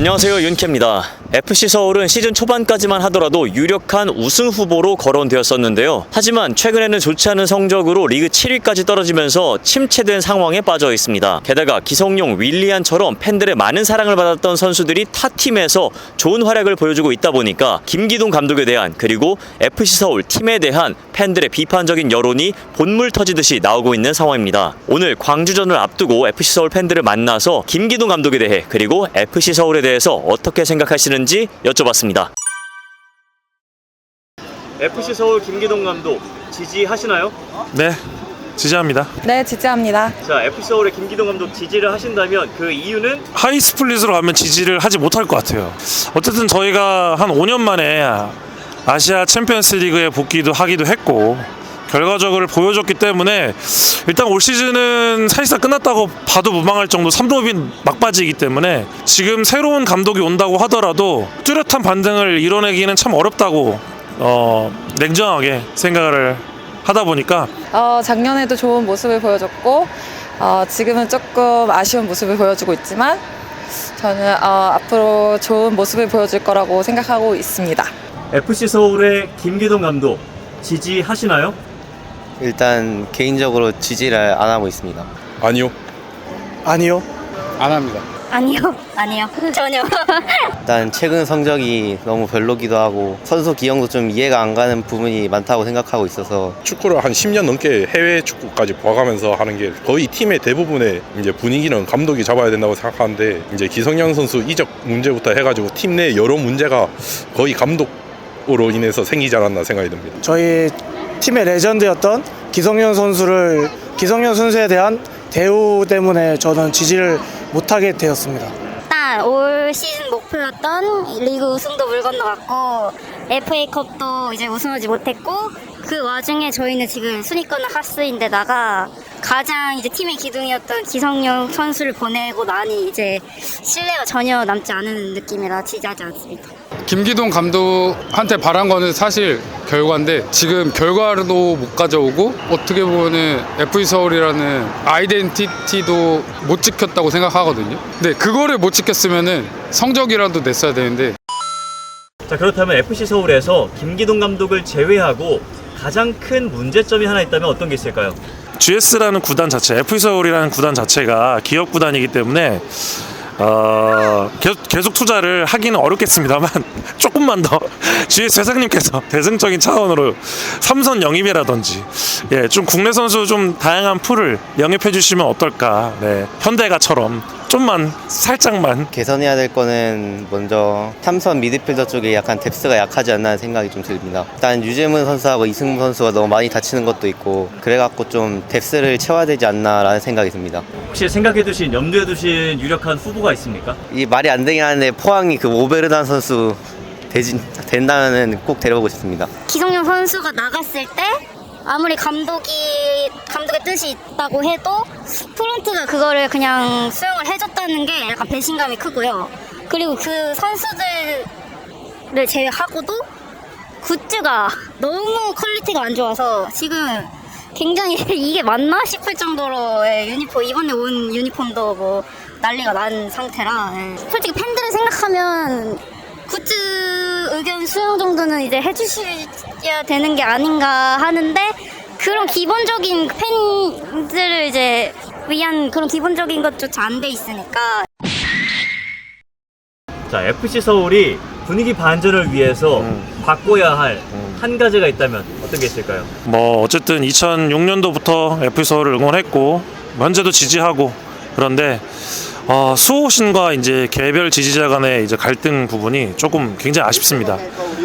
안녕하세요 윤캐입니다. FC 서울은 시즌 초반까지만 하더라도 유력한 우승 후보로 거론되었었는데요. 하지만 최근에는 좋지 않은 성적으로 리그 7위까지 떨어지면서 침체된 상황에 빠져 있습니다. 게다가 기성용, 윌리안처럼 팬들의 많은 사랑을 받았던 선수들이 타 팀에서 좋은 활약을 보여주고 있다 보니까 김기동 감독에 대한 그리고 FC 서울 팀에 대한 팬들의 비판적인 여론이 본물 터지듯이 나오고 있는 상황입니다. 오늘 광주전을 앞두고 FC 서울 팬들을 만나서 김기동 감독에 대해 그리고 FC 서울에 대해 서 어떻게 생각하시는지 여쭤봤습니다. FC 서울 김기동 감독 지지하시나요? 네, 지지합니다. 네, 지지합니다. 자, FC 서울의 김기동 감독 지지를 하신다면 그 이유는 하이 스플릿으로 가면 지지를 하지 못할 것 같아요. 어쨌든 저희가 한 5년 만에 아시아 챔피언스 리그에 복귀도 하기도 했고 결과적으로 보여줬기 때문에 일단 올 시즌은 사실상 끝났다고 봐도 무방할 정도 3도빈 막바지이기 때문에 지금 새로운 감독이 온다고 하더라도 뚜렷한 반등을 이뤄내기는 참 어렵다고 어, 냉정하게 생각을 하다 보니까 어, 작년에도 좋은 모습을 보여줬고, 어, 지금은 조금 아쉬운 모습을 보여주고 있지만, 저는 어, 앞으로 좋은 모습을 보여줄 거라고 생각하고 있습니다. FC 서울의 김기동 감독 지지하시나요? 일단 개인적으로 지지를 안 하고 있습니다. 아니요. 아니요. 안 합니다. 아니요, 아니요, 전혀. 일단 최근 성적이 너무 별로기도 하고 선수 기용도 좀 이해가 안 가는 부분이 많다고 생각하고 있어서 축구를 한 10년 넘게 해외 축구까지 봐가면서 하는 게 거의 팀의 대부분의 이제 분위기는 감독이 잡아야 된다고 생각하는데 이제 기성용 선수 이적 문제부터 해가지고 팀 내 여러 문제가 거의 감독 으로 인해서 생기지 않았나 생각이 듭니다. 저희 팀의 레전드였던 기성용 선수를 기성용 선수에 대한 대우 때문에 저는 지지를 못하게 되었습니다. 일단 올 시즌 목표였던 리그 우승도 물 건너갔고 FA컵도 이제 우승하지 못했고 그 와중에 저희는 지금 순위권은 하스인데다가 가장 이제 팀의 기둥이었던 기성용 선수를 보내고 나니 이제 신뢰가 전혀 남지 않은 느낌이라 지지하지 않습니다. 김기동 감독한테 바란 거는 사실 결과인데 지금 결과도 못 가져오고 어떻게 보면은 FC 서울이라는 아이덴티티도 못 지켰다고 생각하거든요. 근데 그거를 못 지켰으면은 성적이라도 냈어야 되는데 자 그렇다면 FC 서울에서 김기동 감독을 제외하고 가장 큰 문제점이 하나 있다면 어떤 게 있을까요? GS라는 구단 자체, FC 서울이라는 구단 자체가 기업 구단이기 때문에 어, 계속, 계속 투자를 하기는 어렵겠습니다만 조금만 더 GS 회장님께서 대승적인 차원으로 삼선 영입이라든지 예, 좀 국내 선수 좀 다양한 풀을 영입해 주시면 어떨까? 네, 현대가처럼 좀만 살짝만 개선해야 될 거는 먼저 삼선 미드필더 쪽에 약간 뎁스가 약하지 않나 생각이 좀 듭니다. 일단 유재문 선수하고 이승무 선수가 너무 많이 다치는 것도 있고 그래갖고 좀 뎁스를 채워야 되지 않나라는 생각이 듭니다. 혹시 생각해 두신 염두에 두신 유력한 후보가 있습니까? 이 말이 안 되긴 하는데 포항이 그 오베르단 선수 되진, 된다면 꼭 데려보고 싶습니다. 기성용 선수가 나갔을 때 아무리 감독이 감독의 뜻이 있다고 해도 프론트가 그거를 그냥 수용을 해줬다는 게 약간 배신감이 크고요. 그리고 그 선수들을 제외하고도 굿즈가 너무 퀄리티가 안 좋아서 지금 굉장히 이게 맞나 싶을 정도로의 유니폼 이번에 온 유니폼도 뭐 난리가 난 상태라 예. 솔직히 팬들을 생각하면 굿즈 의견 수용 정도는 이제 해주셔야 되는 게 아닌가 하는데 그런 기본적인 팬들을 이제 위한 그런 기본적인 것조차 안 돼 있으니까 자 FC 서울이 분위기 반전을 위해서 바꿔야 할 한 가지가 있다면 어떤 게 있을까요? 뭐 어쨌든 2006년도부터 FC 서울을 응원했고 현재도 지지하고 그런데 어, 수호신과 이제 개별 지지자 간의 이제 갈등 부분이 조금 굉장히 아쉽습니다.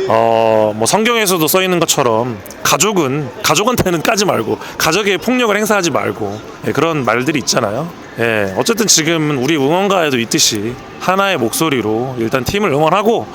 어, 뭐 성경에서도 써 있는 것처럼 가족은 가족한테는 까지 말고 가족의 폭력을 행사하지 말고 예, 그런 말들이 있잖아요. 예, 어쨌든 지금은 우리 응원가에도 있듯이 하나의 목소리로 일단 팀을 응원하고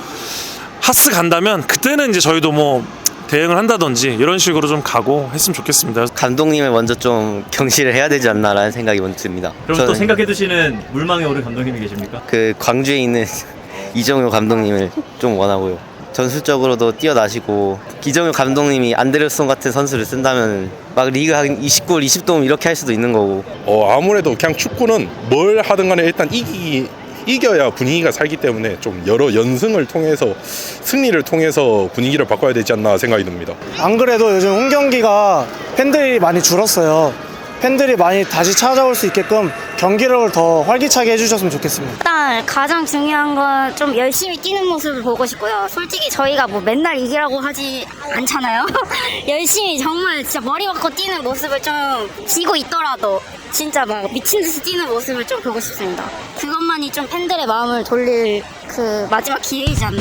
하스 간다면 그때는 이제 저희도 뭐 대응을 한다든지 이런 식으로 좀 가고 했으면 좋겠습니다. 감독님을 먼저 좀 경시를 해야 되지 않나라는 생각이 먼저 듭니다. 그럼 또 저는 생각해 두시는 물망에 오른 감독님이 계십니까? 그 광주에 있는 이정효 감독님을 좀 원하고요. 전술적으로도 뛰어나시고 이정효 감독님이 안데르손 같은 선수를 쓴다면 막 리그 한 29, 20도움 이렇게 할 수도 있는 거고 어, 아무래도 그냥 축구는 뭘 하든 간에 일단 이기, 이겨야 분위기가 살기 때문에 좀 여러 연승을 통해서 승리를 통해서 분위기를 바꿔야 되지 않나 생각이 듭니다. 안 그래도 요즘 홈 경기가 팬들이 많이 줄었어요. 팬들이 많이 다시 찾아올 수 있게끔 경기력을 더 활기차게 해주셨으면 좋겠습니다. 일단 가장 중요한 건 좀 열심히 뛰는 모습을 보고 싶고요. 솔직히 저희가 뭐 맨날 이기라고 하지 않잖아요. 열심히 정말 진짜 머리 박고 뛰는 모습을 좀 지고 있더라도 진짜 막 미친 듯이 뛰는 모습을 좀 보고 싶습니다. 그것만이 좀 팬들의 마음을 돌릴 그 마지막 기회이지 않나.